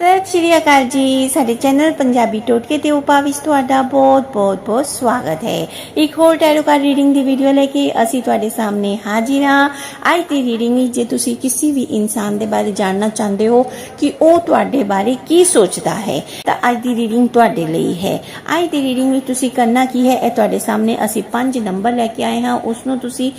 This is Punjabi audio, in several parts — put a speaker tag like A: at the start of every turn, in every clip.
A: ਸਤਿ ਸ਼੍ਰੀ ਅਕਾਲ ਜੀ। ਸਾਡੇ ਚੈਨਲ ਪੰਜਾਬੀ ਟੋਟਕੇ ਤੇ ਉਪਾ ਵਿੱਚ ਤੁਹਾਡਾ ਬਹੁਤ ਬਹੁਤ ਬਹੁਤ ਸਵਾਗਤ ਹੈ। ਇੱਕ ਹੋਰ ਟੈਰੋ ਕਾਰਡ ਰੀਡਿੰਗ ਦੀ ਵੀਡੀਓ ਲੈ ਕੇ ਅਸੀਂ ਤੁਹਾਡੇ ਸਾਹਮਣੇ ਹਾਜ਼ਰ ਹਾਂ। ਅੱਜ ਦੀ ਰੀਡਿੰਗ ਵਿੱਚ ਜੇ ਤੁਸੀਂ ਕਿਸੇ ਵੀ ਇਨਸਾਨ ਦੇ ਬਾਰੇ ਜਾਣਨਾ ਚਾਹੁੰਦੇ ਹੋ ਕਿ ਉਹ ਤੁਹਾਡੇ ਬਾਰੇ ਕੀ ਸੋਚਦਾ ਹੈ, ਤਾਂ ਅੱਜ ਦੀ ਰੀਡਿੰਗ ਤੁਹਾਡੇ ਲਈ ਹੈ। ਅੱਜ ਦੀ ਰੀਡਿੰਗ ਵਿੱਚ ਤੁਸੀਂ ਕਰਨਾ ਕੀ ਹੈ, ਇਹ ਤੁਹਾਡੇ ਸਾਹਮਣੇ ਅਸੀਂ ਪੰਜ ਨੰਬਰ ਲੈ ਕੇ ਆਏ ਹਾਂ। ਉਸ ਨੂੰ ਤੁਸੀਂ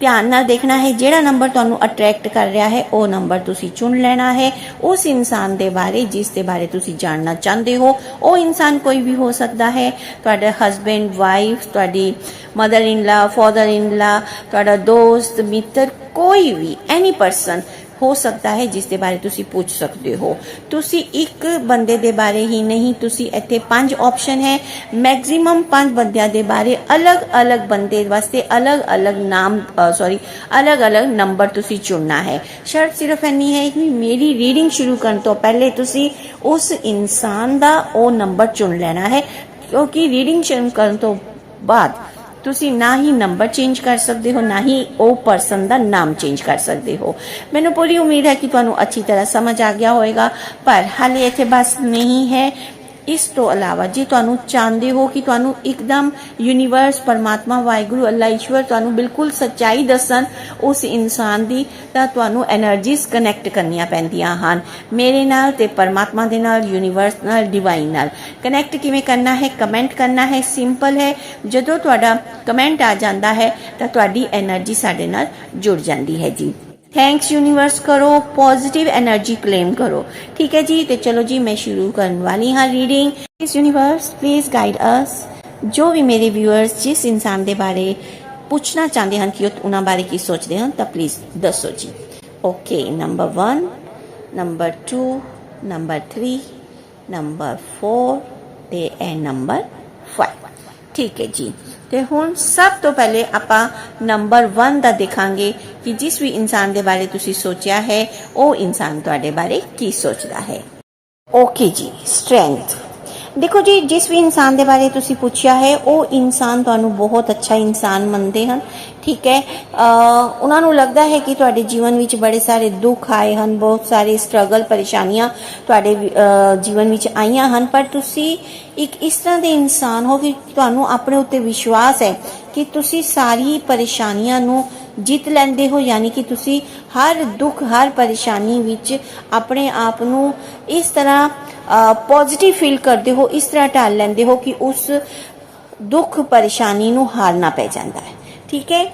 A: ਧਿਆਨ ਨਾਲ ਦੇਖਣਾ ਹੈ ਜਿਹੜਾ ਨੰਬਰ ਤੁਹਾਨੂੰ ਅਟਰੈਕਟ ਕਰ ਰਿਹਾ ਹੈ, ਉਹ ਨੰਬਰ ਤੁਸੀਂ ਚੁਣ ਲੈਣਾ ਹੈ। ਉਸ ਇਨਸਾਨ ਦੇ ਬਾਰੇ, ਜਿਸ ਦੇ ਬਾਰੇ ਤੁਸੀਂ ਜਾਣਨਾ ਚਾਹੁੰਦੇ ਹੋ, ਉਹ ਇਨਸਾਨ ਕੋਈ ਵੀ ਹੋ ਸਕਦਾ ਹੈ। ਤੁਹਾਡਾ ਹਸਬੈਂਡ ਵਾਈਫ ਤੁਹਾਡੀ mother in law father in ਲਾ ਤੁਹਾਡਾ ਦੋਸਤ, ਮਿੱਤਰ, ਕੋਈ ਵੀ ਐਨੀ ਪਰਸਨ ਹੋ ਸਕਦਾ ਹੈ ਜਿਸ ਦੇ ਬਾਰੇ ਤੁਸੀਂ ਪੁੱਛ ਸਕਦੇ ਹੋ। ਤੁਸੀਂ ਇੱਕ ਬੰਦੇ ਦੇ ਬਾਰੇ ਹੀ ਨਹੀਂ, ਤੁਸੀਂ ਇੱਥੇ ਪੰਜ ਆਪਸ਼ਨ ਹੈ। ਮੈਕਸਿਮਮ ਪੰਜ ਬੰਦਿਆਂ ਦੇ ਬਾਰੇ ਅਲੱਗ-ਅਲੱਗ ਬੰਦੇ ਵਾਸਤੇ ਅਲੱਗ-ਅਲੱਗ ਨਾਮ ਸੌਰੀ ਅਲੱਗ-ਅਲੱਗ ਨੰਬਰ ਤੁਸੀਂ ਚੁਣਨਾ ਹੈ। ਸ਼ਰਤ ਸਿਰਫ ਇੰਨੀ ਹੈ ਕਿ ਮੇਰੀ ਰੀਡਿੰਗ ਸ਼ੁਰੂ ਕਰਨ ਤੋਂ ਪਹਿਲੇ ਤੁਸੀਂ ਉਸ ਇਨਸਾਨ ਦਾ ਉਹ ਨੰਬਰ ਚੁਣ ਲੈਣਾ ਹੈ, ਕਿਉਂਕਿ ਰੀਡਿੰਗ ਸ਼ੁਰੂ ਕਰਨ ਤੋਂ ਬਾਅਦ ਤੁਸੀਂ ਨਾ ਹੀ ਨੰਬਰ ਚੇਂਜ ਕਰ ਸਕਦੇ ਹੋ, ਨਾ ਹੀ ਉਹ ਪਰਸਨ ਦਾ ਨਾਮ ਚੇਂਜ ਕਰ ਸਕਦੇ ਹੋ। ਮੈਨੂੰ ਪੂਰੀ ਉਮੀਦ ਹੈ ਕਿ ਤੁਹਾਨੂੰ ਅੱਛੀ ਤਰ੍ਹਾਂ ਸਮਝ ਆ ਗਿਆ ਹੋਵੇਗਾ ਪਰ ਹਾਲੇ ਇੱਥੇ ਬਸ ਨਹੀਂ ਹੈ। ਇਸ ਤੋਂ ਇਲਾਵਾ ਜੇ ਤੁਹਾਨੂੰ ਚਾਹੁੰਦੇ ਹੋ ਕਿ ਤੁਹਾਨੂੰ ਇੱਕਦਮ ਯੂਨੀਵਰਸ ਪਰਮਾਤਮਾ, ਵਾਹਿਗੁਰੂ, ਅੱਲਾ ਈਸ਼ਵਰ ਤੁਹਾਨੂੰ ਬਿਲਕੁਲ ਸੱਚਾਈ ਦੱਸਣ, ਉਸ ਇਨਸਾਨ ਦੀ ਤਾਂ ਤੁਹਾਨੂੰ એનર્ਜੀਜ਼ ਕਨੈਕਟ ਕਰਨੀਆਂ ਪੈਂਦੀਆਂ ਹਨ। ਮੇਰੇ ਨਾਲ ਤੇ ਪਰਮਾਤਮਾ ਦੇ ਨਾਲ ਯੂਨੀਵਰਸ ਨਾਲ ਡਿਵਾਈਨ ਨਾਲ। ਕਨੈਕਟ ਕਿਵੇਂ ਕਰਨਾ ਹੈ? ਕਮੈਂਟ ਕਰਨਾ ਹੈ। ਸਿੰਪਲ ਹੈ। ਜਦੋਂ ਤੁਹਾਡਾ ਕਮੈਂਟ ਆ ਜਾਂਦਾ ਹੈ, ਤਾਂ ਤੁਹਾਡੀ એનર્ਜੀ ਸਾਡੇ ਨਾਲ ਜੁੜ ਜਾਂਦੀ ਹੈ ਜੀ। थैंक्स यूनिवर्स करो पॉजिटिव एनर्जी क्लेम करो ठीक है जी तो चलो जी मैं शुरू करने वाली हाँ रीडिंग इस यूनिवर्स प्लीज़ गाइड अस ਜੋ ਵੀ ਮੇਰੇ ਵਿਊਅਰਸ ਜਿਸ ਇਨਸਾਨ ਦੇ ਬਾਰੇ ਪੁੱਛਣਾ ਚਾਹੁੰਦੇ ਹਨ ਕਿ ਉਹ ਉਹਨਾਂ ਬਾਰੇ ਕੀ ਸੋਚਦੇ ਹਨ, ਤਾਂ ਪਲੀਜ਼ ਦੱਸੋ ਜੀ। Okay number 1 number 2 number 3 number 4 ਤੇ ਐ ਨੰਬਰ 5 ਠੀਕ ਹੈ ਜੀ। ਤੇ ਹੁਣ ਸਭ ਤੋਂ ਪਹਿਲੇ ਆਪਾਂ ਨੰਬਰ 1 ਦਾ ਦੇਖਾਂਗੇ ਕਿ ਜਿਸ ਵੀ ਇਨਸਾਨ ਦੇ ਬਾਰੇ ਤੁਸੀਂ ਸੋਚਿਆ ਹੈ, ਉਹ ਇਨਸਾਨ ਤੁਹਾਡੇ ਬਾਰੇ ਕੀ ਸੋਚਦਾ ਹੈ। ਓਕੇ ਜੀ ਸਟਰੈਂਥ ਦੇਖੋ ਜੀ, ਜਿਸ ਵੀ ਇਨਸਾਨ ਦੇ ਬਾਰੇ ਤੁਸੀਂ ਪੁੱਛਿਆ ਹੈ, ਉਹ ਇਨਸਾਨ ਤੁਹਾਨੂੰ ਬਹੁਤ ਅੱਛਾ ਇਨਸਾਨ ਮੰਨਦੇ ਹਨ, ਠੀਕ ਹੈ। ਉਹਨਾਂ ਨੂੰ ਲੱਗਦਾ ਹੈ ਕਿ ਤੁਹਾਡੇ ਜੀਵਨ ਵਿੱਚ ਬੜੇ ਸਾਰੇ ਦੁੱਖ ਆਏ ਹਨ, ਬਹੁਤ ਸਾਰੇ ਸਟਰਗਲ ਪਰੇਸ਼ਾਨੀਆਂ ਤੁਹਾਡੇ ਜੀਵਨ ਵਿੱਚ ਆਈਆਂ ਹਨ, ਪਰ ਤੁਸੀਂ ਇੱਕ ਇਸ ਤਰ੍ਹਾਂ ਦੇ ਇਨਸਾਨ ਹੋ ਕਿ ਤੁਹਾਨੂੰ ਆਪਣੇ ਉੱਤੇ ਵਿਸ਼ਵਾਸ ਹੈ ਕਿ ਤੁਸੀਂ ਸਾਰੀ ਪਰੇਸ਼ਾਨੀਆਂ ਨੂੰ ਜਿੱਤ ਲੈਂਦੇ ਹੋ, ਯਾਨੀ ਕਿ ਤੁਸੀਂ ਹਰ ਦੁੱਖ, ਹਰ ਪਰੇਸ਼ਾਨੀ ਵਿੱਚ ਆਪਣੇ ਆਪ ਨੂੰ ਇਸ ਤਰ੍ਹਾਂ ਪੋਜ਼ਿਟਿਵ ਫੀਲ ਕਰਦੇ ਹੋ, ਇਸ ਤਰ੍ਹਾਂ ਢਾਲ ਲੈਂਦੇ ਹੋ ਕਿ ਉਸ ਦੁੱਖ, ਪਰੇਸ਼ਾਨੀ ਨੂੰ ਹਾਰਨਾ ਪੈ ਜਾਂਦਾ ਹੈ। ਠੀਕ ਹੈ?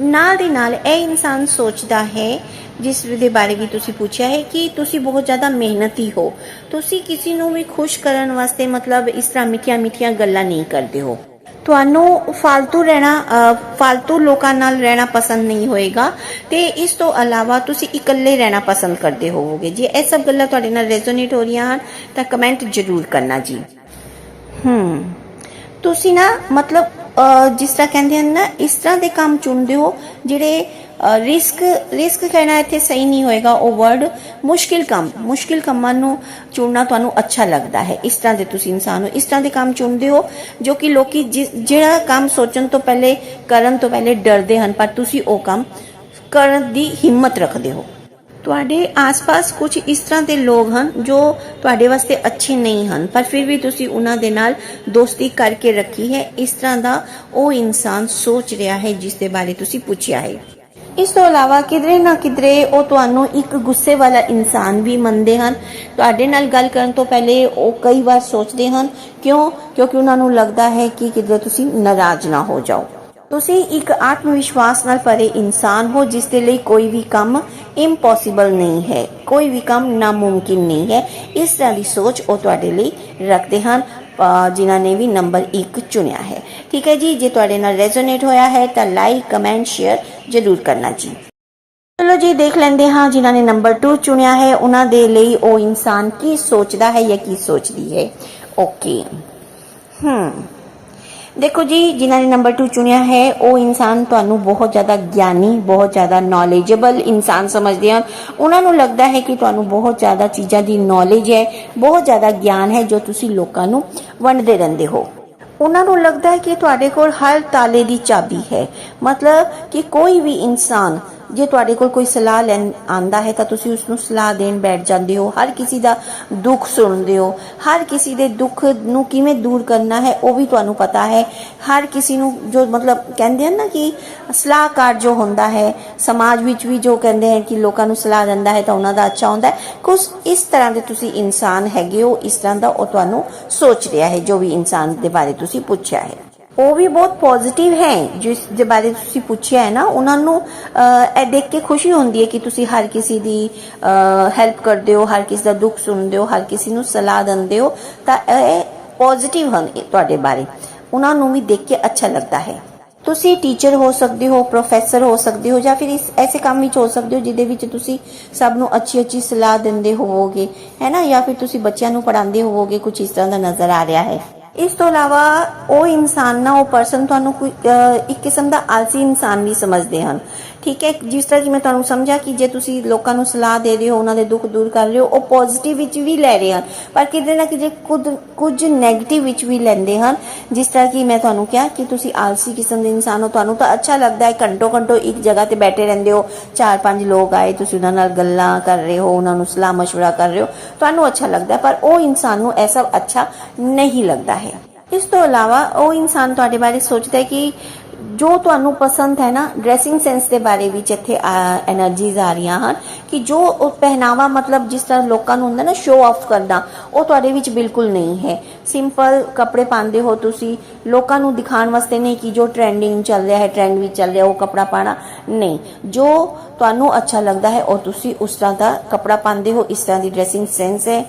A: ਨਾਲ ਦੀ ਨਾਲ ਇਹ ਇਨਸਾਨ ਸੋਚਦਾ ਹੈ, ਜਿਸ ਦੇ ਬਾਰੇ ਵੀ ਤੁਸੀਂ ਪੁੱਛਿਆ ਹੈ ਕਿ ਤੁਸੀਂ ਬਹੁਤ ਜ਼ਿਆਦਾ ਮਿਹਨਤੀ ਹੋ। ਤੁਸੀਂ ਕਿਸੇ ਨੂੰ ਵੀ ਖੁਸ਼ ਕਰਨ ਵਾਸਤੇ ਮਤਲਬ ਇਸ ਤਰ੍ਹਾਂ ਮਿੱਠੀਆਂ ਮਿੱਠੀਆਂ ਗੱਲਾਂ ਨਹੀਂ ਕਰਦੇ ਹੋ। ਤੁਹਾਨੂੰ ਫालतू ਰਹਿਣਾ ਫालतू ਲੋਕਾਂ ਨਾਲ ਰਹਿਣਾ ਪਸੰਦ ਨਹੀਂ ਹੋਏਗਾ। ਤੇ ਇਸ ਤੋਂ ਇਲਾਵਾ ਤੁਸੀਂ ਇਕੱਲੇ ਰਹਿਣਾ ਪਸੰਦ ਕਰਦੇ ਹੋਵੋਗੇ। ਜੇ ਇਹ ਸਭ ਗੱਲਾਂ ਤੁਹਾਡੇ ਨਾਲ ਰੈਜ਼ੋਨੇਟ ਹੋ ਰਹੀਆਂ ਹਨ, ਤਾਂ ਕਮੈਂਟ ਜ਼ਰੂਰ ਕਰਨਾ ਜੀ। ਹੂੰ। ਤੁਸੀਂ ਨਾ ਮਤਲਬ ਜਿਸ ਤਰ੍ਹਾਂ ਕਹਿੰਦੇ ਹਨ ਨਾ, ਇਸ ਤਰ੍ਹਾਂ ਦੇ ਕੰਮ ਚੁਣਦੇ ਹੋ, ਜਿਹੜੇ ਰਿਸਕ ਰਿਸਕ ਕਹਿਣਾ ਇੱਥੇ ਸਹੀ ਨਹੀਂ ਹੋਏਗਾ, ਉਹ ਵਰਡ ਮੁਸ਼ਕਿਲ ਕੰਮ, ਮੁਸ਼ਕਿਲ ਕੰਮਾਂ ਨੂੰ ਚੁਣਨਾ ਤੁਹਾਨੂੰ ਅੱਛਾ ਲੱਗਦਾ ਹੈ। ਇਸ ਤਰ੍ਹਾਂ ਦੇ ਤੁਸੀਂ ਇਨਸਾਨ ਹੋ, ਇਸ ਤਰ੍ਹਾਂ ਦੇ ਕੰਮ ਚੁਣਦੇ ਹੋ, ਜੋ ਕਿ ਲੋਕੀ ਜਿ- ਜਿਹੜਾ ਕੰਮ ਸੋਚਣ ਤੋਂ ਪਹਿਲੇ, ਕਰਨ ਤੋਂ ਪਹਿਲੇ ਡਰਦੇ ਹਨ, ਪਰ ਤੁਸੀਂ ਉਹ ਕੰਮ ਕਰਨ ਦੀ ਹਿੰਮਤ ਰੱਖਦੇ ਹੋ। ਤੁਹਾਡੇ ਆਸ-ਪਾਸ ਕੁਝ ਇਸ ਤਰ੍ਹਾਂ ਦੇ ਲੋਕ ਹਨ, ਜੋ ਤੁਹਾਡੇ ਵਾਸਤੇ ਅੱਛੇ ਨਹੀਂ ਹਨ, ਪਰ ਫਿਰ ਵੀ ਤੁਸੀਂ ਉਹਨਾਂ ਦੇ ਨਾਲ ਦੋਸਤੀ ਕਰਕੇ ਰੱਖੀ ਹੈ। ਇਸ ਤਰ੍ਹਾਂ ਦਾ ਉਹ ਇਨਸਾਨ ਸੋਚ ਰਿਹਾ ਹੈ, ਜਿਸ ਦੇ ਬਾਰੇ ਤੁਸੀਂ ਪੁੱਛਿਆ ਹੈ। ਇਸ ਤੋਂ ਇਲਾਵਾ ਕਿਧਰੇ ਨਾ ਕਿਧਰੇ ਉਹ ਤੁਹਾਨੂੰ ਇੱਕ ਗੁੱਸੇ ਵਾਲਾ ਇਨਸਾਨ ਵੀ ਮੰਨਦੇ ਹਨ। ਤੁਹਾਡੇ ਨਾਲ ਗੱਲ ਕਰਨ ਤੋਂ ਪਹਿਲੇ ਉਹ ਕਈ ਵਾਰ ਸੋਚਦੇ ਹਨ, ਕਿਉਂ? ਕਿਉਂਕਿ ਉਹਨਾਂ ਨੂੰ ਲੱਗਦਾ ਹੈ ਕਿ ਕਿਧਰੇ ਤੁਸੀਂ ਨਾਰਾਜ਼ ਨਾ ਹੋ ਜਾਓ। ਤੁਸੀਂ ਇੱਕ ਆਤਮ ਵਿਸ਼ਵਾਸ ਨਾਲ ਭਰੇ ਇਨਸਾਨ ਹੋ, ਜਿਸ ਦੇ ਲਈ ਕੋਈ ਵੀ ਕੰਮ ਇੰਪੋਸੀਬਲ ਨਹੀਂ ਹੈ। ਕੋਈ ਵੀ ਕੰਮ ਨਾਮੁਮਕਿਨ ਨਹੀਂ ਹੈ। ਇਸ ਤਰ੍ਹਾਂ ਦੀ ਸੋਚ ਉਹ ਤੁਹਾਡੇ ਲਈ ਰੱਖਦੇ ਹਨ। ਜਿਨ੍ਹਾਂ ਨੇ ਵੀ ਨੰਬਰ 1 ਚੁਣਿਆ ਹੈ। ਠੀਕ ਹੈ ਜੀ, ਜੇ ਤੁਹਾਡੇ ਨਾਲ ਰੈਜ਼ੋਨੇਟ ਹੋਇਆ ਹੈ, ਤਾਂ ਲਾਈਕ ਕਮੈਂਟ ਸ਼ੇਅਰ ਜ਼ਰੂਰ ਕਰਨਾ ਜੀ। ਚਲੋ ਜੀ, ਦੇਖ ਲੈਂਦੇ ਹਾਂ ਜਿਨ੍ਹਾਂ ਨੇ ਨੰਬਰ 2 ਚੁਣਿਆ ਹੈ, ਉਹਨਾਂ ਦੇ ਲਈ ਉਹ ਇਨਸਾਨ ਕੀ ਸੋਚਦਾ ਹੈ ਜਾਂ ਕੀ ਸੋਚਦੀ ਹੈ। ਓਕੇ ਹਮ ਦੇਖੋ ਜੀ, ਜਿਨ੍ਹਾਂ ਨੇ ਨੰਬਰ 2 ਚੁਣਿਆ ਹੈ, ਉਹ ਇਨਸਾਨ ਤੁਹਾਨੂੰ ਬਹੁਤ ਜ਼ਿਆਦਾ ਗਿਆਨੀ, ਬਹੁਤ ਜ਼ਿਆਦਾ ਨੌਲੇਜੇਬਲ ਇਨਸਾਨ ਸਮਝਦੇ ਹਨ। ਉਹਨਾਂ ਨੂੰ ਲੱਗਦਾ ਹੈ ਕਿ ਤੁਹਾਨੂੰ ਬਹੁਤ ਜ਼ਿਆਦਾ ਚੀਜ਼ਾਂ ਦੀ ਨੌਲੇਜ ਹੈ, ਬਹੁਤ ਜ਼ਿਆਦਾ ਗਿਆਨ ਹੈ ਜੋ ਤੁਸੀਂ ਲੋਕਾਂ ਨੂੰ ਵੰਡਦੇ ਰਹਿੰਦੇ ਹੋ। ਉਹਨਾਂ ਨੂੰ ਲੱਗਦਾ ਹੈ ਕਿ ਤੁਹਾਡੇ ਕੋਲ ਹਰ ਤਾਲੇ ਦੀ ਚਾਬੀ ਹੈ। ਮਤਲਬ ਕਿ ਕੋਈ ਵੀ ਇਨਸਾਨ ਜੇ ਤੁਹਾਡੇ ਕੋਲ ਕੋਈ ਸਲਾਹ ਲੈਣ ਆਂਦਾ ਹੈ ਤਾਂ ਤੁਸੀਂ ਉਸ ਨੂੰ ਸਲਾਹ ਦੇਣ ਬੈਠ ਜਾਂਦੇ ਹੋ। ਹਰ ਕਿਸੇ ਦਾ ਦੁੱਖ ਸੁਣਦੇ ਹੋ। ਹਰ ਕਿਸੇ ਦੇ ਦੁੱਖ ਨੂੰ ਕਿਵੇਂ ਦੂਰ ਕਰਨਾ ਹੈ ਉਹ ਵੀ ਤੁਹਾਨੂੰ ਪਤਾ ਹੈ। ਹਰ ਕਿਸੇ ਨੂੰ ਜੋ ਮਤਲਬ ਕਹਿੰਦੇ ਹਨ ਨਾ ਕਿ ਸਲਾਹਕਾਰ ਜੋ ਹੁੰਦਾ ਹੈ, ਸਮਾਜ ਵਿੱਚ ਵੀ ਜੋ ਕਹਿੰਦੇ ਹਨ ਕਿ ਲੋਕਾਂ ਨੂੰ ਸਲਾਹ ਦਿੰਦਾ ਹੈ ਤਾਂ ਉਹਨਾਂ ਦਾ ਅੱਛਾ ਹੁੰਦਾ ਹੈ। ਕੁਝ ਇਸ ਤਰ੍ਹਾਂ ਦੇ ਤੁਸੀਂ ਇਨਸਾਨ ਹੈਗੇ ਹੋ, ਇਸ ਤਰ੍ਹਾਂ ਦਾ ਉਹ ਤੁਹਾਨੂੰ ਸੋਚ ਰਿਹਾ ਹੈ, ਜੋ ਵੀ ਇਨਸਾਨ ਦੇ ਬਾਰੇ ਤੁਸੀਂ ਪੁੱਛਿਆ ਹੈ। ਉਹ ਵੀ ਬਹੁਤ ਪੋਜ਼ਿਟਿਵ ਹੈ। ਜਿਸ ਦੇ ਬਾਰੇ ਤੁਸੀਂ ਪੁੱਛਿਆ ਹੈ ਨਾ, ਉਹਨਾਂ ਨੂੰ ਇਹ ਦੇਖ ਕੇ ਖੁਸ਼ੀ ਹੁੰਦੀ ਹੈ ਕਿ ਤੁਸੀਂ ਹਰ ਕਿਸੇ ਦੀ ਹੈਲਪ ਕਰਦੇ ਹੋ, ਹਰ ਕਿਸੇ ਦਾ ਦੁੱਖ ਸੁਣਦੇ ਹੋ, ਹਰ ਕਿਸੇ ਨੂੰ ਸਲਾਹ ਦਿੰਦੇ ਹੋ, ਤਾਂ ਇਹ ਪੋਜ਼ਿਟਿਵ ਹਨ ਤੁਹਾਡੇ ਬਾਰੇ। ਉਹਨਾਂ ਨੂੰ ਵੀ ਦੇਖ ਕੇ ਅੱਛਾ ਲੱਗਦਾ ਹੈ। ਤੁਸੀਂ ਟੀਚਰ ਹੋ ਸਕਦੇ ਹੋ ਪ੍ਰੋਫੈਸਰ ਹੋ ਸਕਦੇ ਹੋ, ਜਾਂ ਫਿਰ ਇਸ, ਐਸੇ ਕੰਮ ਵਿੱਚ ਹੋ ਸਕਦੇ ਹੋ, ਜਿਹਦੇ ਵਿੱਚ ਤੁਸੀਂ ਸਭ ਨੂੰ ਅੱਛੀ ਅੱਛੀ ਸਲਾਹ ਦਿੰਦੇ ਹੋਵੋਗੇ, ਹੈ ਨਾ? ਜਾਂ ਫਿਰ ਤੁਸੀਂ ਬੱਚਿਆਂ ਨੂੰ ਪੜਾਉਂਦੇ ਹੋਵੋਗੇ ਕੁਝ ਇਸ ਤਰ੍ਹਾਂ ਦਾ ਨਜ਼ਰ ਆ ਰਿਹਾ ਹੈ। ਇਸ ਤੋਂ ਇਲਾਵਾ ਉਹ ਇਨਸਾਨ ਨਾ, ਉਹ ਪਰਸਨ ਤੁਹਾਨੂੰ ਕੋਈ ਇੱਕ ਕਿਸਮ ਦਾ ਆਲਸੀ ਇਨਸਾਨ ਵੀ ਸਮਝਦੇ ਹਨ। ਠੀਕ ਹੈ, ਜਿਸ ਤਰ੍ਹਾਂ ਕਿ ਮੈਂ ਤੁਹਾਨੂੰ ਸਮਝਾ ਕਿ ਜੇ ਤੁਸੀਂ ਲੋਕਾਂ ਨੂੰ ਸਲਾਹ ਦੇ ਰਹੇ ਹੋ, ਉਹਨਾਂ ਦੇ ਦੁੱਖ ਦੂਰ ਕਰ ਰਹੇ ਹੋ, ਉਹ ਪੋਜ਼ਿਟਿਵ ਵਿੱਚ ਵੀ ਲੈ ਰਹੇ ਹਨ। ਪਰ ਕਿਤੇ ਨਾ ਕਿਤੇ ਕੁਝ ਕੁਝ 네ਗੇਟਿਵ ਵਿੱਚ ਵੀ ਲੈਂਦੇ ਹਨ। ਜਿਸ ਤਰ੍ਹਾਂ ਕਿ ਮੈਂ ਤੁਹਾਨੂੰ ਕਿਹਾ ਕਿ ਤੁਸੀਂ ਆਲਸੀ ਕਿਸਮ ਦੇ ਇਨਸਾਨ ਹੋ, ਤੁਹਾਨੂੰ ਤਾਂ ਅੱਛਾ ਲੱਗਦਾ ਹੈ, ਘੰਟੋ ਘੰਟੋ ਇੱਕ ਜਗ੍ਹਾ ਤੇ ਬੈਠੇ ਰਹਿੰਦੇ ਹੋ, ਚਾਰ ਪੰਜ ਲੋਕ ਆਏ, ਤੁਸੀਂ ਉਹਨਾਂ ਨਾਲ ਗੱਲਾਂ ਕਰ ਰਹੇ ਹੋ, ਉਹਨਾਂ ਨੂੰ ਸਲਾਹ مشورہ ਕਰ ਰਹੇ ਹੋ, ਤੁਹਾਨੂੰ ਅੱਛਾ ਲੱਗਦਾ ਪਰ ਉਹ ਇਨਸਾਨ ਨੂੰ ਐਸਾ ਅੱਛਾ ਨਹੀਂ ਲੱਗਦਾ ਹੈ। ਇਸ ਤੋਂ ਇਲਾਵਾ ਉਹ ਇਨਸਾਨ ਤੁਹਾਡੇ ਬਾਰੇ ਸੋਚਦਾ ਹੈ ਕਿ ਜੋ ਤੁਹਾਨੂੰ ਪਸੰਦ ਹੈ ਨਾ ਡਰੈਸਿੰਗ ਸੈਂਸ ਦੇ ਬਾਰੇ ਵਿੱਚ ਇੱਥੇ એનર્ਜੀਜ਼ ਆ ਰਹੀਆਂ ਹਨ ਕਿ ਜੋ ਪਹਿਨਾਵਾ ਮਤਲਬ ਜਿਸ ਤਰ੍ਹਾਂ ਲੋਕਾਂ ਨੂੰ ਹੁੰਦਾ ਨਾ ਸ਼ੋਅ ਆਫ ਕਰਨਾ, ਉਹ ਤੁਹਾਡੇ ਵਿੱਚ ਬਿਲਕੁਲ ਨਹੀਂ ਹੈ। ਸਿੰਪਲ ਕੱਪੜੇ ਪਾਉਂਦੇ ਹੋ ਤੁਸੀਂ, ਲੋਕਾਂ ਨੂੰ ਦਿਖਾਉਣ ਵਾਸਤੇ ਨਹੀਂ ਕਿ ਜੋ ਟ੍ਰੈਂਡਿੰਗ ਚੱਲ ਰਿਹਾ ਹੈ ਟ੍ਰੈਂਡ ਵਿੱਚ ਚੱਲ ਰਿਹਾ, ਉਹ ਕੱਪੜਾ ਪਾਣਾ ਨਹੀਂ। ਜੋ ਤੁਹਾਨੂੰ ਅੱਛਾ ਲੱਗਦਾ ਹੈ, ਉਹ ਤੁਸੀਂ ਉਸ ਤਰ੍ਹਾਂ ਦਾ ਕੱਪੜਾ ਪਾਉਂਦੇ ਹੋ, ਇਸ ਤਰ੍ਹਾਂ ਦੀ ਡਰੈਸਿੰਗ ਸੈਂਸ ਹੈ।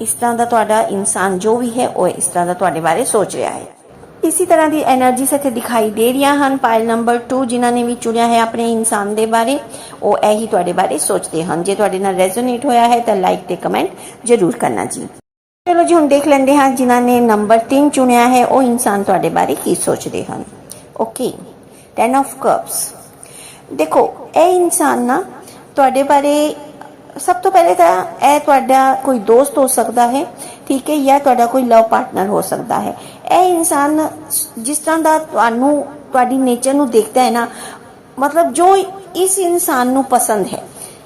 A: ਇਸ ਤਰ੍ਹਾਂ ਦਾ ਤੁਹਾਡਾ ਇਨਸਾਨ ਜੋ ਵੀ ਹੈ, ਉਹ ਇਸ ਤਰ੍ਹਾਂ ਦਾ ਤੁਹਾਡੇ ਬਾਰੇ ਸੋਚ ਰਿਹਾ ਹੈ। ਇਸੇ ਤਰ੍ਹਾਂ ਦੀ એનર્ਜੀ ਇੱਥੇ ਦਿਖਾਈ ਦੇ ਰਹੀਆਂ ਹਨ। ਪਾਇਲ ਨੰਬਰ 2 ਜਿਨ੍ਹਾਂ ਨੇ ਵੀ ਚੁਣਿਆ ਹੈ ਆਪਣੇ ਇਨਸਾਨ ਦੇ ਬਾਰੇ, ਉਹ ਇਹੀ ਤੁਹਾਡੇ ਬਾਰੇ ਸੋਚਦੇ ਹਨ। ਜੇ ਤੁਹਾਡੇ ਨਾਲ ਰੈਜ਼ੋਨੇਟ ਹੋਇਆ ਹੈ, ਤਾਂ ਲਾਈਕ ਤੇ ਕਮੈਂਟ ਜ਼ਰੂਰ ਕਰਨਾ ਜੀ। ਚਲੋ ਜੀ, ਹੁਣ ਦੇਖ ਲੈਂਦੇ ਹਾਂ ਜਿਨ੍ਹਾਂ ਨੇ ਨੰਬਰ 3 ਚੁਣਿਆ ਹੈ, ਉਹ ਇਨਸਾਨ ਤੁਹਾਡੇ ਬਾਰੇ ਕੀ ਸੋਚਦੇ ਹਨ। ਓਕੇ ਟੈਨ ਆਫ ਕੱਪਸ ਦੇਖੋ, ਇਹ ਇਨਸਾਨ ਨਾ ਤੁਹਾਡੇ ਬਾਰੇ, ਸਭ ਤੋਂ ਪਹਿਲੇ ਤਾਂ ਇਹ ਤੁਹਾਡਾ ਕੋਈ ਦੋਸਤ ਹੋ ਸਕਦਾ ਹੈ, ਠੀਕ ਹੈ, ਜਾਂ ਤੁਹਾਡਾ ਕੋਈ ਲਵ ਪਾਰਟਨਰ ਹੋ ਸਕਦਾ ਹੈ। ਇਹ ਇਨਸਾਨ ਜਿਸ ਤਰ੍ਹਾਂ ਦਾ ਤੁਹਾਨੂੰ ਤੁਹਾਡੀ ਨੇਚਰ ਨੂੰ ਦੇਖਦਾ ਹੈ ਨਾ, ਮਤਲਬ ਜੋ ਇਸ ਇਨਸਾਨ ਨੂੰ ਪਸੰਦ ਹੈ,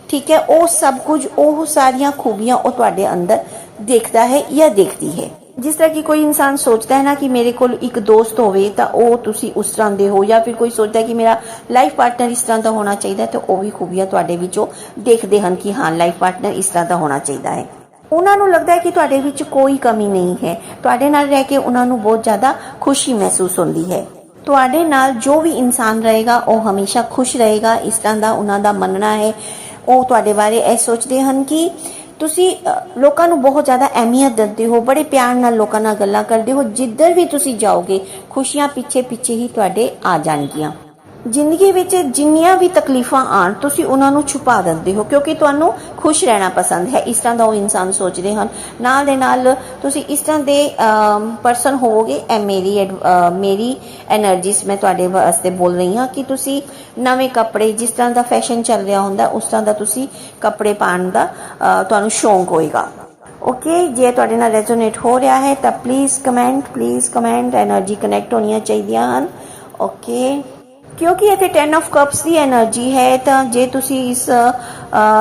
A: ਠੀਕ ਹੈ, ਉਹ ਸਭ ਕੁਝ, ਉਹ ਸਾਰੀਆਂ ਖੂਬੀਆਂ ਉਹ ਤੁਹਾਡੇ ਅੰਦਰ ਦੇਖਦਾ ਹੈ ਜਾਂ ਦੇਖਦੀ ਹੈ। ਜਿਸ ਤਰ੍ਹਾਂ ਕਿ ਕੋਈ ਇਨਸਾਨ ਸੋਚਦਾ ਹੈ ਨਾ ਕਿ ਮੇਰੇ ਕੋਲ ਇੱਕ ਦੋਸਤ ਹੋਵੇ ਤਾਂ ਉਹ ਤੁਸੀਂ ਉਸ ਤਰ੍ਹਾਂ ਦੇ ਹੋ, ਜਾਂ ਫਿਰ ਕੋਈ ਸੋਚਦਾ ਕਿ ਮੇਰਾ ਲਾਈਫ ਪਾਰਟਨਰ ਇਸ ਤਰ੍ਹਾਂ ਦਾ ਹੋਣਾ ਚਾਹੀਦਾ ਹੈ ਤਾਂ ਉਹ ਵੀ ਖੂਬੀਆਂ ਤੁਹਾਡੇ ਵਿੱਚੋਂ ਦੇਖਦੇ ਹਨ ਕਿ ਹਾਂ ਲਾਈਫ ਪਾਰਟਨਰ ਇਸ ਤਰ੍ਹਾਂ ਦਾ ਹੋਣਾ ਚਾਹੀਦਾ ਹੈ। ਉਹਨਾਂ ਨੂੰ ਲੱਗਦਾ ਹੈ ਕਿ ਤੁਹਾਡੇ ਵਿੱਚ ਕੋਈ ਕਮੀ ਨਹੀਂ ਹੈ। ਤੁਹਾਡੇ ਨਾਲ ਰਹਿ ਕੇ ਉਹਨਾਂ ਨੂੰ ਬਹੁਤ ਜ਼ਿਆਦਾ ਖੁਸ਼ੀ ਮਹਿਸੂਸ ਹੁੰਦੀ ਹੈ। ਤੁਹਾਡੇ ਨਾਲ ਜੋ ਵੀ ਇਨਸਾਨ ਰਹੇਗਾ, ਉਹ ਹਮੇਸ਼ਾ ਖੁਸ਼ ਰਹੇਗਾ। ਇਸ ਤਰ੍ਹਾਂ ਦਾ ਉਹਨਾਂ ਦਾ ਮੰਨਣਾ ਹੈ। ਉਹ ਤੁਹਾਡੇ ਬਾਰੇ ਇਹ ਸੋਚਦੇ ਹਨ ਕਿ ਤੁਸੀਂ ਲੋਕਾਂ ਨੂੰ ਬਹੁਤ ਜ਼ਿਆਦਾ ਅਹਿਮੀਅਤ ਦਿੰਦੇ ਹੋ, ਬੜੇ ਪਿਆਰ ਨਾਲ ਲੋਕਾਂ ਨਾਲ ਗੱਲਾਂ ਕਰਦੇ ਹੋ। ਜਿੱਧਰ ਵੀ ਤੁਸੀਂ ਜਾਓਗੇ, ਖੁਸ਼ੀਆਂ ਪਿੱਛੇ ਪਿੱਛੇ ਹੀ ਤੁਹਾਡੇ ਆ ਜਾਣਗੀਆਂ। ਜ਼ਿੰਦਗੀ ਵਿੱਚ ਜਿੰਨੀਆਂ ਵੀ ਤਕਲੀਫਾਂ ਆਣ ਤੁਸੀਂ ਉਹਨਾਂ ਨੂੰ ਛੁਪਾ ਦਿੰਦੇ ਹੋ, ਕਿਉਂਕਿ ਤੁਹਾਨੂੰ ਖੁਸ਼ ਰਹਿਣਾ ਪਸੰਦ ਹੈ। ਇਸ ਤਰ੍ਹਾਂ ਦਾ ਉਹ ਇਨਸਾਨ ਸੋਚਦੇ ਹਨ। ਨਾਲ ਦੇ ਨਾਲ ਤੁਸੀਂ ਇਸ ਤਰ੍ਹਾਂ ਦੇ ਪਰਸਨ ਹੋਵੋਗੇ ਐ ਮੇਰੀ ਮੇਰੀ એનર્ਜੀਸ ਮੈਂ ਤੁਹਾਡੇ ਵਾਸਤੇ ਬੋਲ ਰਹੀ ਹਾਂ ਕਿ ਤੁਸੀਂ ਨਵੇਂ ਕੱਪੜੇ, ਜਿਸ ਤਰ੍ਹਾਂ ਦਾ ਫੈਸ਼ਨ ਚੱਲ ਰਿਹਾ ਹੁੰਦਾ, ਉਸ ਤਰ੍ਹਾਂ ਦਾ ਤੁਸੀਂ ਕੱਪੜੇ ਪਾਣ ਦਾ ਤੁਹਾਨੂੰ ਸ਼ੌਂਕ ਹੋਏਗਾ। ਓਕੇ ਜੇ ਤੁਹਾਡੇ ਨਾਲ ਰੈਜ਼ੋਨੇਟ ਹੋ ਰਿਹਾ ਹੈ, ਤਾਂ please comment please comment energy connect ਹੋਣੀਆਂ ਚਾਹੀਦੀਆਂ ਹਨ। ਓਕੇ ਕਿਉਂਕਿ ਇੱਥੇ 10 ਆਫ ਕੱਪਸ ਦੀ એનર્ਜੀ ਹੈ, ਤਾਂ ਜੇ ਤੁਸੀਂ ਇਸ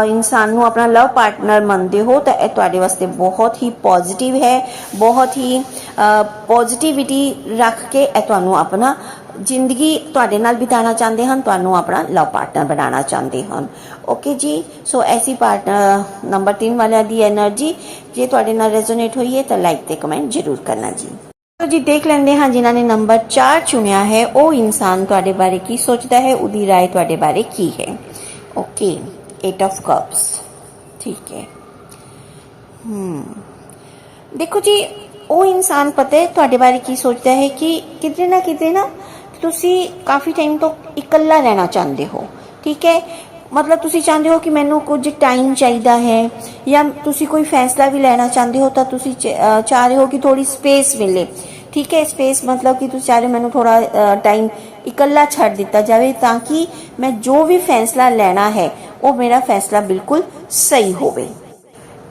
A: ਇਨਸਾਨ ਨੂੰ ਆਪਣਾ ਲਵ ਪਾਰਟਨਰ ਮੰਨਦੇ ਹੋ, ਤਾਂ ਇਹ ਤੁਹਾਡੇ ਵਾਸਤੇ ਬਹੁਤ ਹੀ ਪੋਜ਼ਿਟਿਵ ਹੈ, ਬਹੁਤ ਹੀ ਪੋਜ਼ਿਟਿਵਿਟੀ ਰੱਖ ਕੇ ਇਹ ਤੁਹਾਨੂੰ ਆਪਣਾ ਜ਼ਿੰਦਗੀ ਤੁਹਾਡੇ ਨਾਲ ਬਿਤਾਉਣਾ ਚਾਹੁੰਦੇ ਹਨ, ਤੁਹਾਨੂੰ ਆਪਣਾ ਲਵ ਪਾਰਟਨਰ ਬਣਾਉਣਾ ਚਾਹੁੰਦੇ ਹਨ। ਓਕੇ ਜੀ ਸੋ ਐਸੀ ਪਾਰਟਨਰ ਨੰਬਰ 3 ਵਾਲਿਆਂ ਦੀ એનર્ਜੀ ਜੇ ਤੁਹਾਡੇ ਨਾਲ ਰੈਜ਼ੋਨੇਟ ਹੋਈਏ ਤਾਂ ਲਾਈਕ ਤੇ ਕਮੈਂਟ ਜ਼ਰੂਰ ਕਰਨਾ ਜੀ। ਚਲੋ ਜੀ ਦੇਖ ਲੈਂਦੇ ਹਾਂ ਜਿਨ੍ਹਾਂ ਨੇ ਨੰਬਰ 4 ਚੁਣਿਆ ਹੈ ਉਹ ਇਨਸਾਨ ਤੁਹਾਡੇ ਬਾਰੇ ਕੀ ਸੋਚਦਾ ਹੈ ਉਹਦੀ رائے ਤੁਹਾਡੇ ਬਾਰੇ ਕੀ ਹੈ ਓਕੇ 8 ਆਫ ਕੱਪਸ ਠੀਕ ਹੈ ਹਮ ਦੇਖੋ ਜੀ ਉਹ ਇਨਸਾਨ ਪਤਾ ਹੈ ਤੁਹਾਡੇ ਬਾਰੇ ਕੀ ਸੋਚਦਾ ਹੈ ਕਿ ਕਿਤੇ ਨਾ ਕਿਤੇ ਨਾ ਤੁਸੀਂ ਕਾਫੀ ਟਾਈਮ ਤੋਂ ਇਕੱਲਾ ਰਹਿਣਾ ਚਾਹੁੰਦੇ ਹੋ ਠੀਕ ਹੈ ਮਤਲਬ ਤੁਸੀਂ ਚਾਹੁੰਦੇ ਹੋ ਕਿ ਮੈਨੂੰ ਕੁਝ ਟਾਈਮ ਚਾਹੀਦਾ ਹੈ ਜਾਂ ਤੁਸੀਂ ਕੋਈ ਫੈਸਲਾ ਵੀ ਲੈਣਾ ਚਾਹੁੰਦੇ ਹੋ ਤਾਂ ਤੁਸੀਂ ਚ- ਚਾਹ ਰਹੇ ਹੋ ਕਿ ਥੋੜੀ ਸਪੇਸ ਮਿਲੇ। ਠੀਕ ਹੈ ਸਪੇਸ ਮਤਲਬ ਕਿ ਤੁਸੀਂ ਚਾਹ ਰਹੇ ਹੋ ਮੈਨੂੰ ਥੋੜਾ ਟਾਈਮ ਇਕੱਲਾ ਛੱਡ ਦਿੱਤਾ ਜਾਵੇ ਤਾਂ ਕਿ ਮੈਂ ਜੋ ਵੀ ਫੈਸਲਾ ਲੈਣਾ ਹੈ, ਉਹ ਮੇਰਾ ਫੈਸਲਾ ਬਿਲਕੁਲ ਸਹੀ ਹੋਵੇ।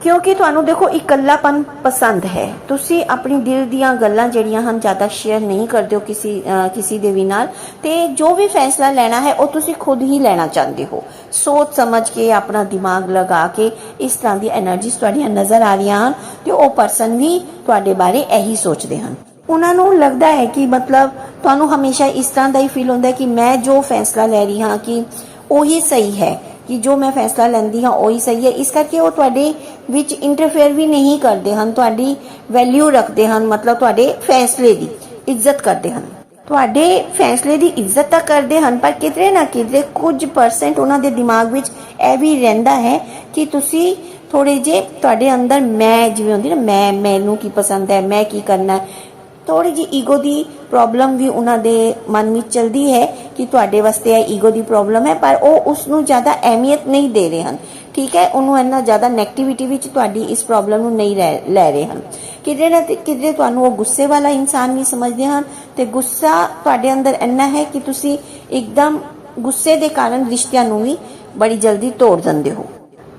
A: ਕਿਉਂਕਿ ਤੁਹਾਨੂੰ ਦੇਖੋ, ਇਕੱਲਾਪਨ ਪਸੰਦ ਹੈ। ਤੁਸੀਂ ਆਪਣੀ ਦਿਲ ਦੀਆਂ ਗੱਲਾਂ ਜਿਹੜੀਆਂ ਹਨ ਜ਼ਿਆਦਾ ਸ਼ੇਅਰ ਨਹੀਂ ਕਰਦੇ ਹੋ ਕਿਸੇ ਕਿਸੇ ਦੇ ਵੀ ਨਾਲ, ਤੇ ਜੋ ਵੀ ਫੈਸਲਾ ਲੈਣਾ ਹੈ, ਉਹ ਤੁਸੀਂ ਖੁਦ ਹੀ ਲੈਣਾ ਚਾਹੁੰਦੇ ਹੋ। ਸੋਚ ਸਮਝ ਕੇ, ਆਪਣਾ ਦਿਮਾਗ ਲਗਾ ਕੇ, ਇਸ ਤਰ੍ਹਾਂ ਦੀ એનર્ਜੀਸ ਤੁਹਾਡੀਆਂ ਨਜ਼ਰ ਆ ਰਹੀਆਂ ਹਨ ਤੇ ਉਹ ਪਰਸਨ ਵੀ ਤੁਹਾਡੇ ਬਾਰੇ ਇਹੀ ਸੋਚਦੇ ਹਨ। ਉਹਨਾਂ ਨੂੰ ਲੱਗਦਾ ਹੈ ਕਿ ਮਤਲਬ ਤੁਹਾਨੂੰ ਹਮੇਸ਼ਾ ਇਸ ਤਰ੍ਹਾਂ ਦਾ ਹੀ ਫੀਲ ਹੁੰਦਾ ਹੈ ਕਿ ਮੈਂ ਜੋ ਫੈਸਲਾ ਲੈ ਰਹੀ ਹਾਂ ਕਿ ਉਹੀ ਸਹੀ ਹੈ। ਕਿ ਜੋ ਮੈਂ ਫੈਸਲਾ ਲੈਂਦੀ ਹਾਂ, ਉਹੀ ਸਹੀ ਹੈ। ਇਸ ਕਰਕੇ ਉਹ ਤੁਹਾਡੇ ਵਿੱਚ ਇੰਟਰਫੇਅਰ ਵੀ ਨਹੀਂ ਕਰਦੇ ਹਨ। ਤੁਹਾਡੀ ਵੈਲਿਊ ਰੱਖਦੇ ਹਨ, ਮਤਲਬ ਤੁਹਾਡੇ ਫੈਸਲੇ ਦੀ ਇੱਜ਼ਤ ਕਰਦੇ ਹਨ। ਤੁਹਾਡੇ ਫੈਸਲੇ ਦੀ ਇੱਜ਼ਤ ਤਾਂ ਕਰਦੇ ਹਨ, ਪਰ ਕਿਧਰੇ ਨਾ ਕਿਧਰੇ ਕੁਝ ਪਰਸੈਂਟ ਉਹਨਾਂ ਦੇ ਦਿਮਾਗ ਵਿੱਚ ਇਹ ਵੀ ਰਹਿੰਦਾ ਹੈ ਕਿ ਤੁਸੀਂ ਥੋੜੇ ਜੇ ਤੁਹਾਡੇ ਅੰਦਰ ਮੈਂ, ਜਿਵੇਂ ਹੁੰਦੀ ਨਾ, ਮੈਂ, ਮੈਨੂੰ ਕੀ ਪਸੰਦ ਹੈ, ਮੈਂ ਕੀ ਕਰਨਾ ਥੋੜੀ ਜੀ ਈਗੋ ਦੀ ਪ੍ਰੋਬਲਮ ਵੀ ਉਹਨਾਂ ਦੇ ਮਨ ਵਿੱਚ ਚਲਦੀ ਹੈ ਕਿ ਤੁਹਾਡੇ ਵਾਸਤੇ ਇਹ ਈਗੋ ਦੀ ਪ੍ਰੋਬਲਮ ਹੈ, ਪਰ ਉਹ ਉਸ ਨੂੰ ਜ਼ਿਆਦਾ ਅਹਿਮੀਅਤ ਨਹੀਂ ਦੇ ਰਹੇ ਹਨ। ਠੀਕ ਹੈ? ਉਹਨੂੰ ਇੰਨਾ ਜ਼ਿਆਦਾ ਨੈਗੇਟਿਵਿਟੀ ਵਿੱਚ ਤੁਹਾਡੀ ਇਸ ਪ੍ਰੋਬਲਮ ਨੂੰ ਨਹੀਂ ਰਹਿ- ਲੈ ਰਹੇ ਹਨ। ਕਿਧਰੇ ਨਾ ਕਿਧਰੇ ਤੁਹਾਨੂੰ ਉਹ ਗੁੱਸੇ ਵਾਲਾ ਇਨਸਾਨ ਵੀ ਸਮਝਦੇ ਹਨ ਤੇ ਗੁੱਸਾ ਤੁਹਾਡੇ ਅੰਦਰ ਇੰਨਾ ਹੈ ਕਿ ਤੁਸੀਂ ਇੱਕਦਮ ਗੁੱਸੇ ਦੇ ਕਾਰਨ ਰਿਸ਼ਤਿਆਂ ਨੂੰ ਵੀ ਬੜੀ ਜਲਦੀ ਤੋੜ ਦਿੰਦੇ ਹੋ।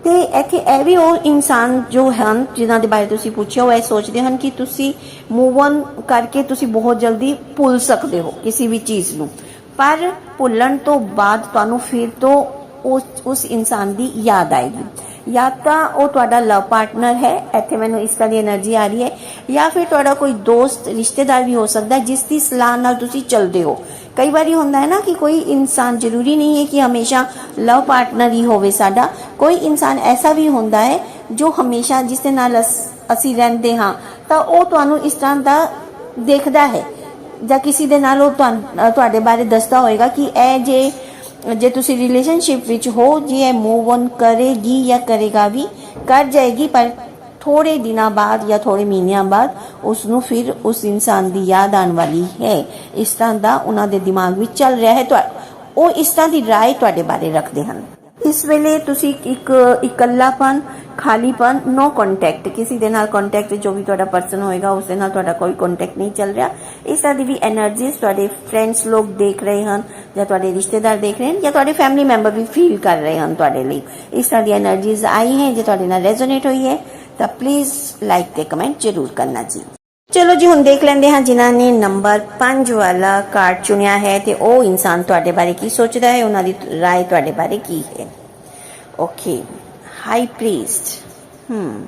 A: ਤੇ ਇੱਥੇ ਇਹ ਵੀ ਉਹ ਇਨਸਾਨ ਜੋ ਹਨ, ਜਿਨ੍ਹਾਂ ਦੇ ਬਾਰੇ ਤੁਸੀਂ ਪੁੱਛਿਆ, ਉਹ ਇਹ ਸੋਚਦੇ ਹਨ ਕਿ ਤੁਸੀਂ ਮੂਵ ਔਨ ਕਰਕੇ ਤੁਸੀਂ ਬਹੁਤ ਜਲਦੀ ਭੁੱਲ ਸਕਦੇ ਹੋ ਕਿਸੇ ਵੀ ਚੀਜ਼ ਨੂੰ। ਪਰ ਭੁੱਲਣ ਤੋਂ ਬਾਅਦ ਤੁਹਾਨੂੰ ਫਿਰ ਤੋਂ ਉਸ ਉਸ ਇਨਸਾਨ ਦੀ ਯਾਦ ਆਏਗੀ। ਜਾਂ ਤਾਂ ਉਹ ਤੁਹਾਡਾ ਲਵ ਪਾਰਟਨਰ ਹੈ, ਇੱਥੇ ਮੈਨੂੰ ਇਸ ਤਰ੍ਹਾਂ ਦੀ એનર્ਜੀ ਆ ਰਹੀ ਹੈ, ਜਾਂ ਫਿਰ ਤੁਹਾਡਾ ਕੋਈ ਦੋਸਤ, ਰਿਸ਼ਤੇਦਾਰ ਵੀ ਹੋ ਸਕਦਾ ਜਿਸ ਦੀ ਸਲਾਹ ਨਾਲ ਤੁਸੀਂ ਚੱਲਦੇ ਹੋ। ਕਈ ਵਾਰੀ ਹੁੰਦਾ ਹੈ ਨਾ ਕਿ ਕੋਈ ਇਨਸਾਨ ਜ਼ਰੂਰੀ ਨਹੀਂ ਹੈ ਕਿ ਹਮੇਸ਼ਾ ਲਵ ਪਾਰਟਨਰ ਹੀ ਹੋਵੇ ਸਾਡਾ। ਕੋਈ ਇਨਸਾਨ ਐਸਾ ਵੀ ਹੁੰਦਾ ਹੈ ਜੋ ਹਮੇਸ਼ਾ ਜਿਸ ਦੇ ਨਾਲ ਅਸੀਂ ਰਹਿੰਦੇ ਹਾਂ, ਤਾਂ ਉਹ ਤੁਹਾਨੂੰ ਇਸ ਤਰ੍ਹਾਂ ਦਾ ਦੇਖਦਾ ਹੈ। ਜਾਂ ਕਿਸੇ ਦੇ ਨਾਲ ਉਹ ਤੁਹਾਡੇ ਬਾਰੇ ਦੱਸਦਾ ਹੋਏਗਾ ਕਿ ਇਹ ਜੇ ਜੇ ਤੁਸੀਂ ਰਿਲੇਸ਼ਨਸ਼ਿਪ ਵਿੱਚ ਹੋ, ਜੇ ਇਹ ਮੂਵ ਔਨ ਕਰੇਗੀ ਜਾਂ ਕਰੇਗਾ ਵੀ, ਕਰ ਜਾਏਗੀ, ਪਰ ਥੋੜੇ ਦਿਨਾਂ ਬਾਅਦ ਜਾਂ ਥੋੜੇ ਮਹੀਨਿਆਂ ਬਾਅਦ ਉਸ ਨੂੰ ਫਿਰ ਉਸ ਇਨਸਾਨ ਦੀ ਯਾਦ ਆਉਣ ਵਾਲੀ ਹੈ। ਇਸ ਤਰ੍ਹਾਂ ਦਾ ਉਹਨਾਂ ਦੇ ਦਿਮਾਗ ਵਿੱਚ ਚੱਲ ਰਿਹਾ ਹੈ। ਤੁਹਾ- ਉਹ ਇਸ ਤਰ੍ਹਾਂ ਦੀ ਰਾਏ ਤੁਹਾਡੇ ਬਾਰੇ ਰੱਖਦੇ ਹਨ। ਇਸ ਵੇਲੇ ਤੁਸੀਂ ਇੱਕ ਇਕੱਲਾਪਨ, ਖਾਲੀਪਨ ਨੋ ਕੰਟੈਕਟ ਕਿਸੇ ਦੇ ਨਾਲ ਕੰਟੈਕਟ ਜੋ ਵੀ ਤੁਹਾਡਾ ਪਰਸਨ ਹੋਏਗਾ ਉਸ ਦੇ ਨਾਲ ਤੁਹਾਡਾ ਕੋਈ ਕੰਟੈਕਟ ਨਹੀਂ ਚੱਲ ਰਿਹਾ। ਇਸ ਤਰ੍ਹਾਂ ਦੀ ਵੀ એનર્ਜੀਸ ਤੁਹਾਡੇ ਫਰੈਂਡਸ ਲੋਕ ਦੇਖ ਰਹੇ ਹਨ, ਜਾਂ ਤੁਹਾਡੇ ਰਿਸ਼ਤੇਦਾਰ ਦੇਖ ਰਹੇ ਹਨ, ਜਾਂ ਤੁਹਾਡੇ ਫੈਮਿਲੀ ਮੈਂਬਰ ਵੀ ਫੀਲ ਕਰ ਰਹੇ ਹਨ ਤੁਹਾਡੇ ਲਈ। ਇਸ ਤਰ੍ਹਾਂ ਦੀ એનર્ਜੀਸ ਆਈ ਹੈ, ਜੇ ਤੁਹਾਡੇ ਨਾਲ ਰੈਜ਼ੋਨੇਟ ਹੋਈ ਹੈ, ਤਾਂ ਪਲੀਜ਼ ਲਾਈਕ ਤੇ ਕਮੈਂਟ ਜ਼ਰੂਰ ਕਰਨਾ ਜੀ। ਚਲੋ ਜੀ, ਹੁਣ ਦੇਖ ਲੈਂਦੇ ਹਾਂ ਜਿਨ੍ਹਾਂ ਨੇ ਨੰਬਰ 5 ਵਾਲਾ ਕਾਰਡ ਚੁਣਿਆ ਹੈ ਤੇ ਉਹ ਇਨਸਾਨ ਤੁਹਾਡੇ ਬਾਰੇ ਕੀ ਸੋਚਦਾ ਹੈ, ਉਹਨਾਂ ਦੀ ਰਾਏ ਤੁਹਾਡੇ ਬਾਰੇ ਕੀ ਹੈ। Okay high priest hmm.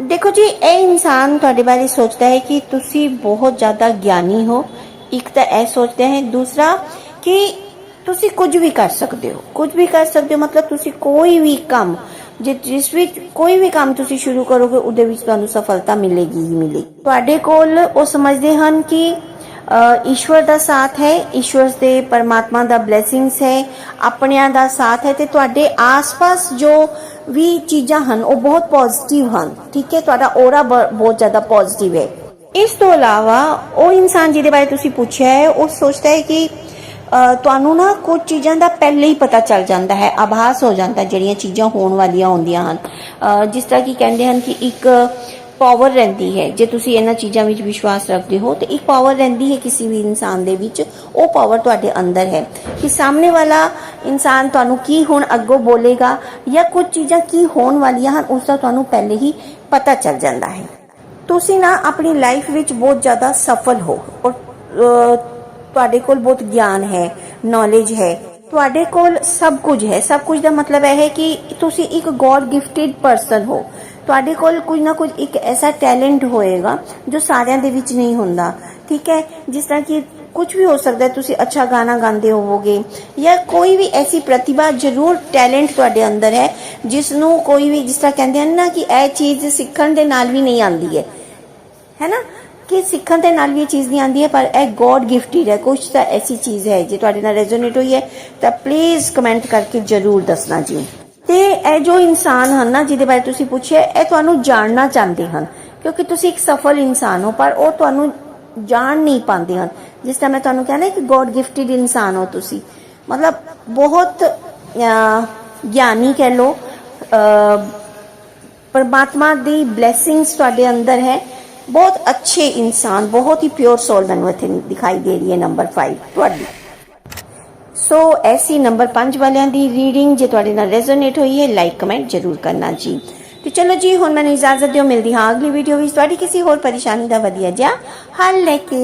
A: ਦੇਖੋ ਜੀ, ਇਹ ਇਨਸਾਨ ਤੁਹਾਡੇ ਬਾਰੇ ਸੋਚਦਾ ਹੈ ਕਿ ਤੁਸੀਂ ਬਹੁਤ ਜ਼ਿਆਦਾ ਗਿਆਨੀ ਹੋ। ਇੱਕ ਤਾਂ ਇਹ ਸੋਚਦੇ ਹੈ, ਦੂਸਰਾ ਕਿ ਤੁਸੀਂ ਕੁਝ ਵੀ ਕਰ ਸਕਦੇ ਹੋ। ਕੁਝ ਵੀ ਕਰ ਸਕਦੇ ਹੋ, ਮਤਲਬ ਤੁਸੀਂ ਕੋਈ ਵੀ ਕੰਮ ਜੇ ਜਿਸ ਵਿੱਚ ਕੋਈ ਵੀ ਕੰਮ ਤੁਸੀਂ ਸ਼ੁਰੂ ਕਰੋਗੇ, ਉਹਦੇ ਵਿੱਚ ਤੁਹਾਨੂੰ ਸਫਲਤਾ ਮਿਲੇਗੀ ਹੀ ਮਿਲੇਗੀ। ਤੁਹਾਡੇ ਕੋਲ ਉਹ ਸਮਝਦੇ ਹਨ ਕਿ ਈਸ਼ਵਰ ਦਾ ਸਾਥ ਹੈ, ਈਸ਼ਵਰ ਦੇ ਪਰਮਾਤਮਾ ਦਾ ਬਲੇਸਿੰਗਸ ਹੈ, ਆਪਣਿਆਂ ਦਾ ਸਾਥ ਹੈ ਤੇ ਤੁਹਾਡੇ ਆਸ-ਪਾਸ ਜੋ ਵੀ ਚੀਜ਼ਾਂ ਹਨ, ਉਹ ਬਹੁਤ ਪੋਜ਼ਿਟਿਵ ਹਨ। ਠੀਕ ਹੈ, ਤੁਹਾਡਾ ਔਰਾ ਬਹੁਤ ਜ਼ਿਆਦਾ ਪੋਜ਼ਿਟਿਵ ਹੈ। ਇਸ ਤੋਂ ਇਲਾਵਾ ਉਹ ਇਨਸਾਨ ਜਿਹਦੇ ਬਾਰੇ ਤੁਸੀਂ ਪੁੱਛਿਆ ਹੈ, ਉਹ ਸੋਚਦਾ ਹੈ ਕਿ ਤੁਹਾਨੂੰ ਨਾ ਕੁਝ ਚੀਜ਼ਾਂ ਦਾ ਪਹਿਲੇ ਹੀ ਪਤਾ ਚੱਲ ਜਾਂਦਾ ਹੈ, ਆਭਾਸ ਹੋ ਜਾਂਦਾ ਜਿਹੜੀਆਂ ਚੀਜ਼ਾਂ ਹੋਣ ਵਾਲੀਆਂ ਹੁੰਦੀਆਂ ਹਨ। ਜਿਸ ਤਰ੍ਹਾਂ ਕਿ ਕਹਿੰਦੇ ਹਨ ਕਿ ਇੱਕ ਪਾਵਰ ਰਹਿੰਦੀ ਹੈ। ਜੇ ਤੁਸੀਂ ਇਹਨਾਂ ਚੀਜ਼ਾਂ ਵਿੱਚ ਵਿਸ਼ਵਾਸ ਰੱਖਦੇ ਹੋ, ਤੇ ਇੱਕ ਪਾਵਰ ਰਹਿੰਦੀ ਹੈ ਕਿਸੇ ਵੀ ਇਨਸਾਨ ਦੇ ਵਿੱਚ, ਉਹ ਪਾਵਰ ਤੁਹਾਡੇ ਅੰਦਰ ਹੈ। ਕਿ ਸਾਹਮਣੇ ਵਾਲਾ ਇਨਸਾਨ ਤੁਹਾਨੂੰ ਕੀ ਹੁਣ ਅੱਗੋਂ ਬੋਲੇਗਾ ਜਾਂ ਕੁਝ ਚੀਜ਼ਾਂ ਕੀ ਹੋਣ ਵਾਲੀਆਂ ਹਨ, ਉਸ ਦਾ ਤੁਹਾਨੂੰ ਪਹਿਲੇ ਹੀ ਪਤਾ ਚੱਲ ਜਾਂਦਾ ਹੈ। ਤੁਸੀਂ ਨਾ ਆਪਣੀ ਲਾਈਫ ਵਿੱਚ ਬਹੁਤ ਜ਼ਿਆਦਾ ਸਫਲ ਹੋ ਔਰ ਤੁਹਾਡੇ ਕੋਲ ਬਹੁਤ ਗਿਆਨ ਹੈ ਨੌਲੇਜ ਹੈ। ਤੁਹਾਡੇ ਕੋਲ ਸਭ ਕੁਝ ਹੈ। ਸਭ ਕੁਝ ਦਾ ਮਤਲਬ ਇਹ ਹੈ ਕਿ ਤੁਸੀਂ ਇੱਕ ਗੋਡ ਗਿਫਟਡ ਪਰਸਨ ਹੋ। ਤੁਹਾਡੇ ਕੋਲ ਕੁਝ ਨਾ ਕੁਝ ਇੱਕ ਐਸਾ ਟੈਲੈਂਟ ਹੋਏਗਾ ਜੋ ਸਾਰਿਆਂ ਦੇ ਵਿੱਚ ਨਹੀਂ ਹੁੰਦਾ। ਠੀਕ ਹੈ? ਜਿਸ ਤਰ੍ਹਾਂ ਕਿ ਕੁਝ ਵੀ ਹੋ ਸਕਦਾ ਤੁਸੀਂ ਅੱਛਾ ਗਾਣਾ ਗਾਉਂਦੇ ਹੋਵੋਗੇ ਜਾਂ ਕੋਈ ਵੀ ਐਸੀ ਪ੍ਰਤਿਭਾ ਜ਼ਰੂਰ ਟੈਲੈਂਟ ਤੁਹਾਡੇ ਅੰਦਰ ਹੈ ਜਿਸ ਨੂੰ ਕੋਈ ਵੀ ਜਿਸ ਤਰ੍ਹਾਂ ਕਹਿੰਦੇ ਹਨ ਨਾ ਕਿ ਇਹ ਚੀਜ਼ ਸਿੱਖਣ ਦੇ ਨਾਲ ਵੀ ਨਹੀਂ ਆਉਂਦੀ ਹੈ। ਹੈ ਨਾ? ਕਿ ਸਿੱਖਣ ਦੇ ਨਾਲ ਵੀ ਇਹ ਚੀਜ਼ ਨਹੀਂ ਆਉਂਦੀ ਹੈ, ਪਰ ਇਹ ਗੋਡ ਗਿਫਟਡ ਹੈ ਕੁਝ ਤਾਂ ਐਸੀ ਚੀਜ਼ ਹੈ, ਜੇ ਤੁਹਾਡੇ ਨਾਲ ਰੈਜ਼ੋਨੇਟ ਹੋਈ ਹੈ, ਤਾਂ ਪਲੀਜ਼ ਕਮੈਂਟ ਕਰਕੇ ਜਰੂਰ ਦੱਸਣਾ ਜੀ। ਤੇ ਇਹ ਜੋ ਇਨਸਾਨ ਹਨ ਨਾ, ਜਿਹਦੇ ਬਾਰੇ ਤੁਸੀਂ ਪੁੱਛਿਆ, ਇਹ ਤੁਹਾਨੂੰ ਜਾਣਨਾ ਚਾਹੁੰਦੇ ਹਨ। ਕਿਉਂਕਿ ਤੁਸੀਂ ਇੱਕ ਸਫਲ ਇਨਸਾਨ ਹੋ, ਪਰ ਉਹ ਤੁਹਾਨੂੰ ਜਾਣ ਨਹੀਂ ਪਾਉਂਦੇ ਹਨ। ਜਿਸ ਤਰ੍ਹਾਂ ਮੈਂ ਤੁਹਾਨੂੰ ਕਹਿੰਦਾ ਕਿ ਗੋਡ ਗਿਫਟਡ ਇਨਸਾਨ ਹੋ ਤੁਸੀਂ। ਮਤਲਬ ਬਹੁਤ ਗਿਆਨੀ ਕਹਿ ਲੋ ਪਰਮਾਤਮਾ ਦੀ ਬਲੇਸਿੰਗਸ ਤੁਹਾਡੇ ਅੰਦਰ ਹੈ। ਬਹੁਤ ਅੱਛੇ ਇਨਸਾਨ, ਬਹੁਤ ਹੀ ਪਿਓਰ ਸੋਲ ਮੈਨੂੰ ਇੱਥੇ ਦਿਖਾਈ ਦੇ ਰਹੀ ਹੈ ਨੰਬਰ 5 ਤੁਹਾਡੀ। ਸੋ ਐਸੀ ਨੰਬਰ 5 ਵਾਲਿਆਂ ਦੀ ਰੀਡਿੰਗ ਜੇ ਤੁਹਾਡੇ ਨਾਲ ਰੈਜ਼ੋਨੇਟ ਹੋਈ ਹੈ ਲਾਈਕ ਕਮੈਂਟ ਜ਼ਰੂਰ ਕਰਨਾ ਜੀ। ਤੇ ਚਲੋ ਜੀ, ਹੁਣ ਮੈਨੂੰ ਇਜਾਜ਼ਤ ਦਿਓ, ਮਿਲਦੀ ਹਾਂ ਅਗਲੀ ਵੀਡੀਓ ਵਿੱਚ। ਤੁਹਾਡੀ ਕਿਸੇ ਹੋਰ ਪਰੇਸ਼ਾਨੀ ਦਾ ਵਧੀਆ ਜਿਹਾ ਹੱਲ ਲੈ ਕੇ।